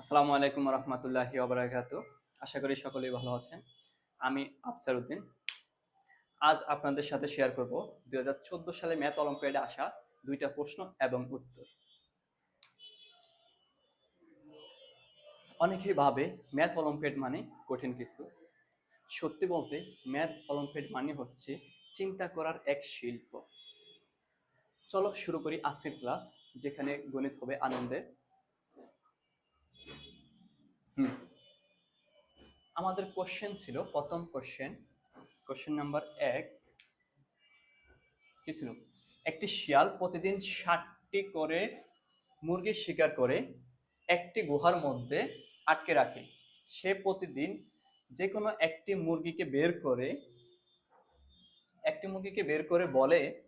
আসসালামু আলাইকুম রহমতুল্লাহি ওবরাকাতু। আশা করি সকলেই ভালো আছেন। আমি আফসার উদ্দিন। আজ আপনাদের সাথে শেয়ার করব দুই হাজার চোদ্দ সালে ম্যাথ অলিম্পিয়াডে আসা দুইটা প্রশ্ন এবং উত্তর। অনেকেই ভাবে ম্যাথ অলিম্পিয়াড মানে কঠিন কিছু। সত্যি বলতে ম্যাথ অলিম্পিয়াড মানে হচ্ছে চিন্তা করার এক শিল্প। চলো শুরু করি আজকের ক্লাস, যেখানে গণিত হবে আনন্দের আমাদের কোশ্চেন ছিল, প্রথম কোশ্চেন কোশ্চেন নাম্বার এক। কি ছিল? একটি শিয়াল প্রতিদিন ষাটটি করে মুরগি শিকার করে একটি গুহার মধ্যে আটকে রাখে। সে প্রতিদিন যে কোনো একটি মুরগিকে বের করে, একটি মুরগিকে বের করে বলে,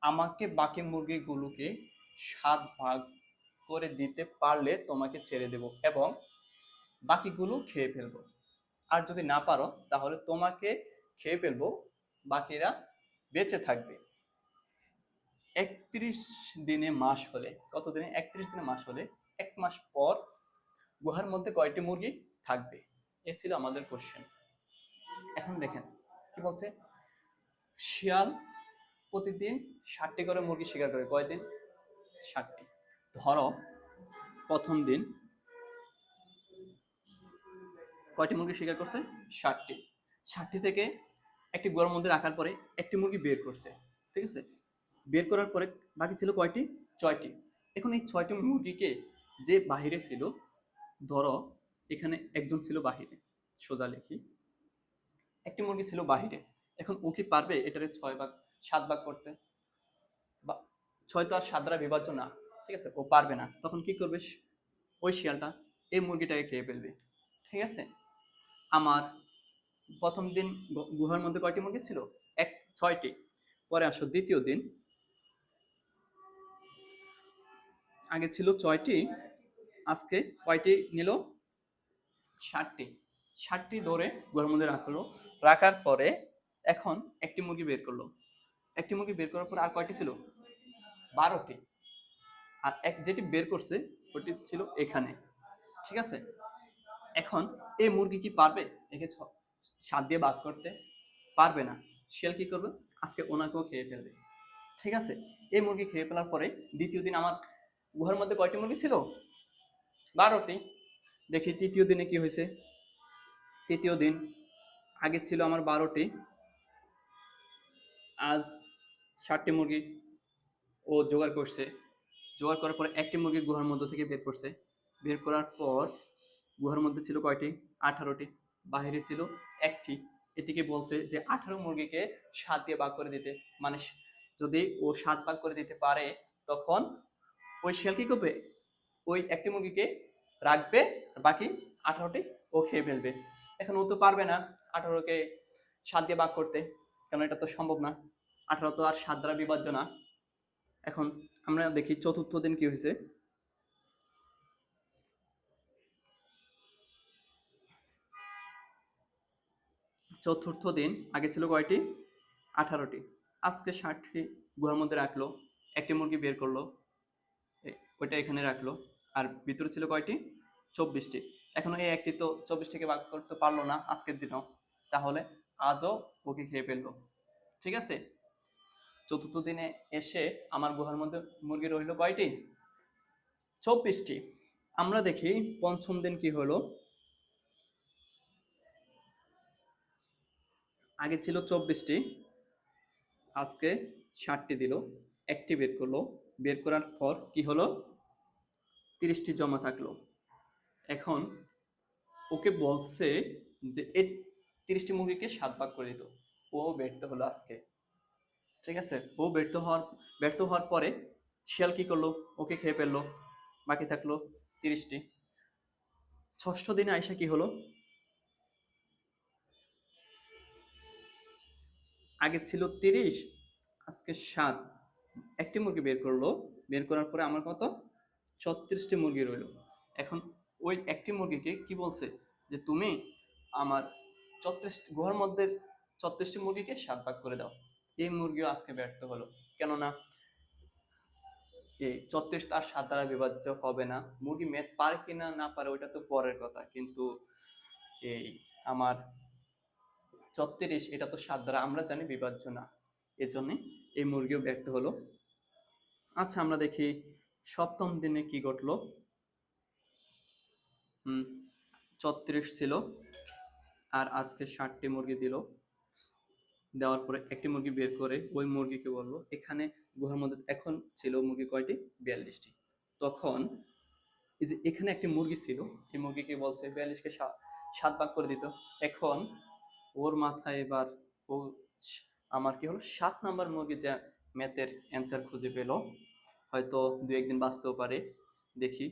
আমাকে বাকি মুরগিগুলোকে সাত ভাগ করে দিতে পারলে তোমাকে ছেড়ে দেব। এবং বাকিগুলো খেয়ে ফেলব। আর যদি না পারো, তাহলে তোমাকে খেয়ে ফেলব, বাকিরা বেঁচে থাকবে। একত্রিশ দিনে মাস হলে কত দিনে একত্রিশ দিনে মাস হলে, এক মাস পর গুহার মধ্যে কয়টি মুরগি থাকবে। এ ছিল আমাদের কোশ্চেন এখন দেখেন, কি বলছে? শিয়াল প্রতিদিন ষাটটি করে মুরগি শিকার করে। কয়দিন? ষাটটি। ধরো, প্রথম দিন কয়টি মুরগি শিকার করছে? ষাটটি। ষাটটি থেকে একটি গোয়ার মধ্যে রাখার পরে একটি মুরগি বের করছে, ঠিক আছে? বের করার পরে বাকি ছিল কয়টি? ছয়টি। এখন এই ছয়টি মুরগিকে যে বাহিরে ছিল, ধরো এখানে একজন ছিল বাহিরে, সোজা লিখি। একটি মুরগি ছিল বাহিরে, এখন ও কি পারবে এটারে ছয় ভাগ, সাত ভাগ করতে? বা ছয় তো আর সাত দ্বারা বিভাজ্য না, ঠিক আছে? ও পারবে না। তখন কি করবে? ওই শিয়ালটা এই মুরগিটাকে খেয়ে ফেলবে, ঠিক আছে? আমার প্রথম দিন গুহার মধ্যে কয়টি মুরগি ছিল? এক, ছয়টি। পরে আসো, দ্বিতীয় দিন। আগে ছিল ছয়টি, আজকে কয়টি নিল? ষাটটি। ষাটটি ধরে গুহার মধ্যে রাখল। রাখার পরে এখন একটি মুরগি বের করল। একটি মুরগি বের করার পর আর কয়টি ছিল? বারোটি। আর এক যেটি বের করছে, ওটি ছিল এখানে। ঠিক আছে? এখন এই মুরগি কি পারবে? একে সাত দিয়ে ভাগ করতে পারবে না। শিয়াল কি করবে? আজকে ওনাকেও খেয়ে ফেলবে। ঠিক আছে? এই মুরগি খেয়ে ফেলার পরে দ্বিতীয় দিন আমার গুহার মধ্যে কয়টি মুরগি ছিল? বারোটি। দেখি তৃতীয় দিনে কি হয়েছে। তৃতীয় দিন আগে ছিল আমার বারোটি। আজ ষাটটি মুরগি ও জোগাড় করছে। জোগাড় করার পরে একটি মুরগি গুহার মধ্য থেকে বের করছে। বের করার পর গুহার মধ্যে ছিল কয়টি? আঠারোটি। বাহিরে ছিল একটি। এটিকে বলছে যে আঠারো মুরগিকে সাত দিয়ে ভাগ করে দিতে। মানে যদি ও সাত ভাগ করে দিতে পারে, তখন ওই শিয়াল কি করবে? ওই একটি মুরগিকে রাখবে বাকি আঠারোটি ও খেয়ে ফেলবে। এখন ও তো পারবে না আঠারোকে সাত দিয়ে ভাগ করতে। কেন এটা তো সম্ভব না? আঠারো তো আর সাত দ্বারা বিভাজ্য না। এখন আমরা দেখি চতুর্থ দিন কি হয়েছে? চতুর্থ দিন, আগে ছিল কয়টি? আঠারোটি। আজকে ষাটটি গুহার মধ্যে রাখল, একটি মুরগি বের করল ওইটা এখানে রাখল, আর ভিতরে ছিল কয়টি? চব্বিশটি। এখন এই একটি তো চব্বিশটিকে ভাগ করতে পারল না আজকের দিনও। তাহলে আজও ওকে খেয়ে ফেলল। ঠিক আছে? চতুর্থ দিনে এসে আমার গুহার মধ্যে মুরগি রইল কয়টি? চব্বিশটি। আমরা দেখি, পঞ্চম দিন কি হলো? আগে ছিল চব্বিশটি, আজকে ষাটটি দিল, একটি বের করল। বের করার পর কি হলো? তিরিশটি জমা থাকল। এখন ওকে বলছে যে এই তিরিশটি মুরগিকে সাত ভাগ করে দিত। ও ব্যর্থ হলো আজকে। ঠিক আছে? ও ব্যর্থ হওয়ার ব্যর্থ হওয়ার পরে শিয়াল কি করল? ওকে খেয়ে ফেলল। বাকি থাকল তিরিশটি। ষষ্ঠ দিনে আইসা কি হলো? আগে ছিল তিরিশ, আজকে সাত। একটি মুরগি বের করল, বের করার পরে আমার কত? ছত্রিশটি মুরগি রইল। এখন ওই একটি মুরগিকে কি বলছে? যে তুমি আমার ছত্রিশ, গুহার মধ্যে ছত্রিশটি মুরগিকে সাত ভাগ করে দাও। এই মুরগিও আজকে ব্যর্থ হলো। কেননা এই ছত্রিশ তার সাত দ্বারা বিভাজ্য হবে না। মুরগি মেদ পারে কিনা না পারে, ওইটা তো পরের কথা। কিন্তু এই আমার ছত্রিশ, এটা তো সাত দ্বারা, আমরা জানি বিভাজ্য না। এজন্য এই মুরগিও ব্যর্থ হলো। আচ্ছা আমরা দেখি সপ্তম দিনে কি ঘটলো? হুম ছিল, আর আজকে ষাটটি মুরগি দিল। দেওয়ার পরে একটি মুরগি বের করে ওই মুরগিকে বলল, এখানে গুহার মধ্যে এখন ছিল মুরগি কয়টি? বিয়াল্লিশটি। তখন এই যে এখানে একটি মুরগি ছিল, এই মুরগিকে বলছে বিয়াল্লিশকে সাত ভাগ করে দিত। এখন ওর মাথায় এবার ও আমার কি হলো? সাত নাম্বার মুরগি যা ম্যাথের অ্যান্সার খুঁজে পেল। হয়তো দু একদিন বাঁচতেও পারে। দেখি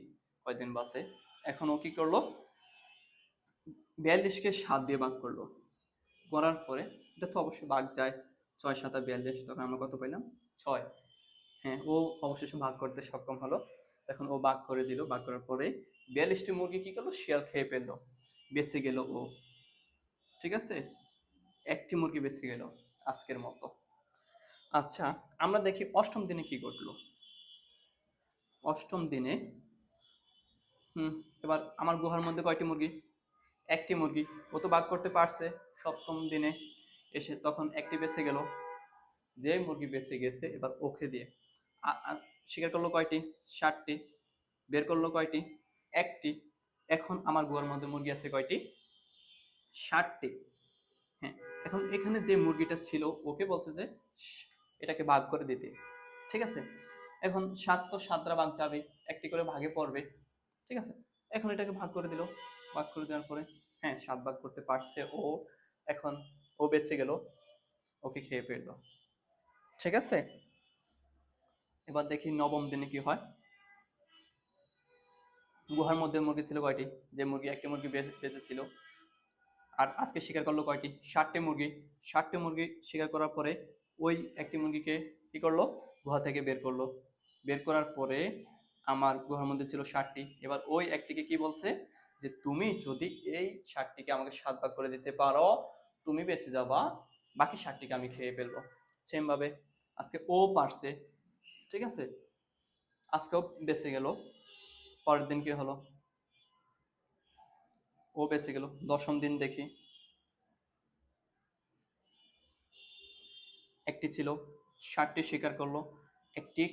কয়দিন বাঁচে। এখন ও কি করল? বিয়াল্লিশকে সাত দিয়ে ভাগ করল। করার পরে এটা তো অবশ্যই ভাগ যায়। ছয় সাত সাতা বিয়াল্লিশ, তখন আমরা কত পেলাম ছয়। হ্যাঁ ও অবশেষে ভাগ করতে সক্ষম হলো। তখন ও ভাগ করে দিল। ভাগ করার পরে বিয়াল্লিশটি মুরগি কি করল? শিয়াল খেয়ে ফেলল। বেঁচে গেল ও। ঠিক আছে? একটি মুরগি বেঁচে গেল আজকের মতো। আচ্ছা আমরা দেখি অষ্টম দিনে কি ঘটলো। অষ্টম দিনে, হুম, এবার আমার গুহার মধ্যে কয়টি মুরগি? একটি মুরগি। ও তো ভাগ করতে পারছে সপ্তম দিনে। এসে তখন একটি বেঁচে গেল। যে মুরগি বেঁচে গেছে, এবার ওকে দিয়ে। শিকার করল কয়টি? ষাটটি বের করল কয়টি? একটি। এখন আমার গুহার মধ্যে মুরগি আছে কয়টি? ষাটটি। হ্যাঁ এখন এখানে যে মুরগিটা ছিল, ওকে বলছে যে এটাকে ভাগ করে দিতে। ঠিক আছে? এখন সাত তো সাতটা ভাগ যাবে, একটি করে ভাগে পড়বে। ঠিক আছে? এখন এটাকে ভাগ করে দিল। ভাগ করে দেওয়ার পরে হ্যাঁ সাত ভাগ করতে পারছে ও। এখন ও বেঁচে গেল, ওকে খেয়ে ফেলল। ঠিক আছে? এবার দেখি নবম দিনে কি হয়। গুহার মধ্যে মুরগি ছিল কয়টি? যে মুরগি, একটি মুরগি বেঁচে ছিল আর আজকে শিকার করল কয়টি? ষাটটি মুরগি। ষাটটি মুরগি শিকার করার পরে ওই একটি মুরগিকে কি করল? গুহা থেকে বের করল। বের করার পরে আমার গুহার মধ্যে ছিল ষাটটি এবার ওই একটিকে কি বলছে? যে তুমি যদি এই ষাটটিকে আমাকে সাত ভাগ করে দিতে পারো, তুমি বেঁচে যাবা, বাকি ষাটটিকে আমি খেয়ে ফেলব। সেম ভাবে আজকে ও পারছে। ঠিক আছে? আজকেও বেঁচে গেল। পরের দিন কি হলো? ও বেঁচে গেল। দশম দিন দেখি। একটি ছিল, ষাটটি শিকার করল, একটি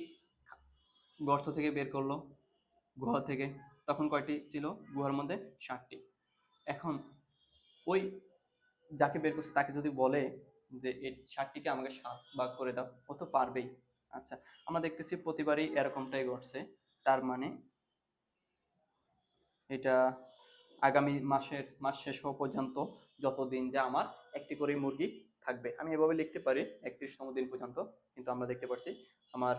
গর্ত থেকে বের করল, গুহা থেকে। তখন কয়টি ছিল? গুহার মধ্যে ষাটটি। এখন ওই যাকে বের করছে তাকে যদি বলে যে এই ষাটটিকে আমাকে সাত ভাগ করে দাও, ও তো পারবেই। আচ্ছা আমরা দেখতেছি প্রতিবারই এরকমটাই ঘটছে। তার মানে এটা আগামী মাসের, মাস শেষ হওয়া পর্যন্ত যতদিন যা আমার একটি করে মুরগি থাকবে। আমি এভাবে লিখতে পারি, একত্রিশতম দিন পর্যন্ত, কিন্তু আমরা দেখতে পাচ্ছি আমার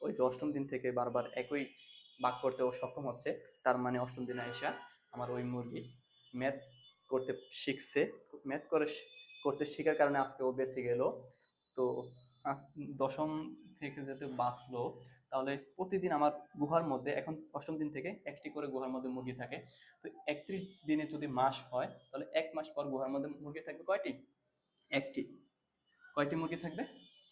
ওই যে অষ্টম দিন থেকে বারবার একই বাক করতে ও সক্ষম হচ্ছে। তার মানে অষ্টম দিনে আইসা আমার ওই মুরগি ম্যাথ করতে শিখছে ম্যাথ করে করতে শেখার কারণে আজকে ও বেঁচে গেল। তো দশম থেকে যাতে বাঁচলো, তাহলে প্রতিদিন আমার গুহার মধ্যে, এখন অষ্টম দিন থেকে একটি করে গুহার মধ্যে মুরগি থাকে। তো একত্রিশ দিনে যদি মাস হয়, তাহলে এক মাস পর গুহার মধ্যে মুরগি থাকবে কয়টি? একটি। কয়টি মুরগি থাকবে?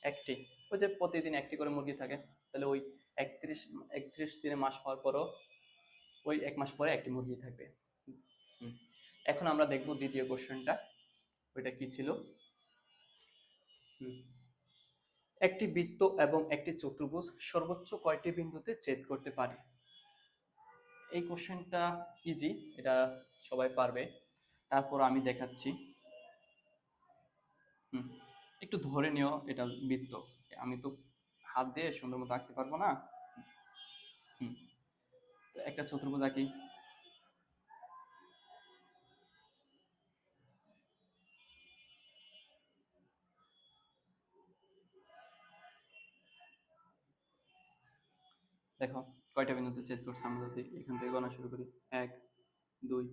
একটি। ওই যে প্রতিদিন একটি করে মুরগি থাকে, তাহলে ওই একত্রিশ একত্রিশ দিনে মাস হওয়ার পরও ওই এক মাস পরে একটি মুরগি থাকবে। এখন আমরা দেখব দ্বিতীয় কোশ্চেনটা ওইটা কি ছিল? হুম। একটি বৃত্ত এবং একটি চতুর্ভুজ সর্বোচ্চ কয়টি বিন্দুতে ছেদ করতে পারে? এই কোশ্চেনটা ইজি এটা সবাই পারবে। তারপর আমি দেখাচ্ছি। হুম, একটু ধরে নিও এটা বৃত্ত। আমি তো হাত দিয়ে সুন্দর মতো আঁকতে পারব না। হুম একটা চতুর্ভুজ আঁকি। দেখো, কয়টা বিন্দুতে ছেদ করছে আমরা যদি এখান থেকে গণনা শুরু করি? এক, দুই,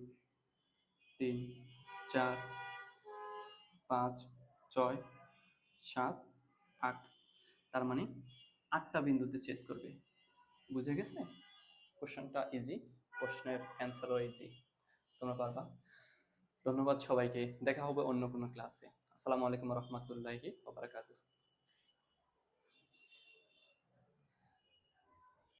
তিন, চার, পাঁচ, ছয়, সাত, আট। তার মানে আটটা বিন্দুতে ছেদ করবে। বুঝে গেছে? কোশ্চেনটা ইজি প্রশ্নের অ্যান্সারও ইজি তোমরা পারবা? ধন্যবাদ সবাইকে। দেখা হবে অন্য কোনো ক্লাসে আসসালামু আলাইকুম রহমতুল্লাহি ওবরাকাতুহ